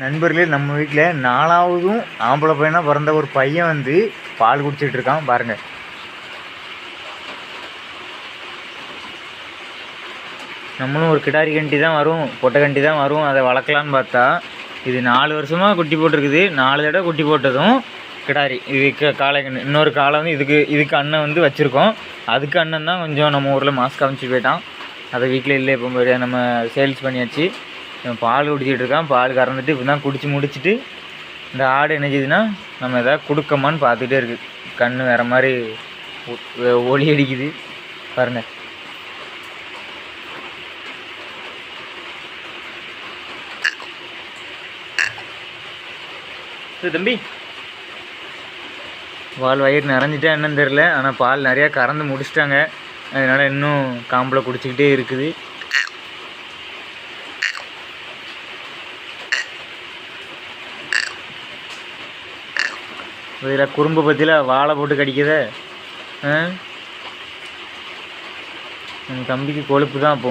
நண்பர்களே நம்ம வீட்டில் நாலாவதும் ஆம்பளை பையனாக பிறந்த ஒரு பையன் வந்து பால் குடிச்சிட்டு இருக்கான். பாருங்க. நம்மளும் ஒரு கிடாரி கண்டி தான் வரும் பொட்டை கண்டி தான் வரும். அதை வளர்க்கலான்னு பார்த்தா இது நாலு வருஷமாக குட்டி போட்டிருக்குது. நாலு தடவை குட்டி போட்டதும் கிடாரி. இதுக்கு காளை கன்று இன்னொரு காளை வந்து இதுக்கு இதுக்கு அண்ணன் வந்து வச்சுருக்கோம். அதுக்கு அண்ணன் தான் கொஞ்சம் நம்ம ஊரில் மாஸ்க் காமிச்சு போயிட்டான். அதை வீட்டில் இல்லை இப்போ நம்ம சேல்ஸ் பண்ணியாச்சு. இவன் பால் குடிச்சிட்டு இருக்கான். பால் கறந்துட்டு இப்போ தான் குடிச்சு முடிச்சிட்டு இந்த ஆடு என்ன செய்யுதுன்னா நம்ம எதாவது கொடுக்கமான்னு பார்த்துட்டே இருக்குது கண் வேறு மாதிரி ஒளி அடிக்குது. பாருங்க. தம்பி. பால் வயிறு நிறைஞ்சிட்டா என்னன்னு தெரில ஆனால் பால் நிறையா கறந்து முடிச்சிட்டாங்க. அதனால் இன்னும் காம்பில் குடிச்சிக்கிட்டே இருக்குது. இதில் குறும்பு பற்றியில் வாழை போட்டு கடிக்கிறத ஆ? தம்பிக்கு கொழுப்பு தான் அப்போ.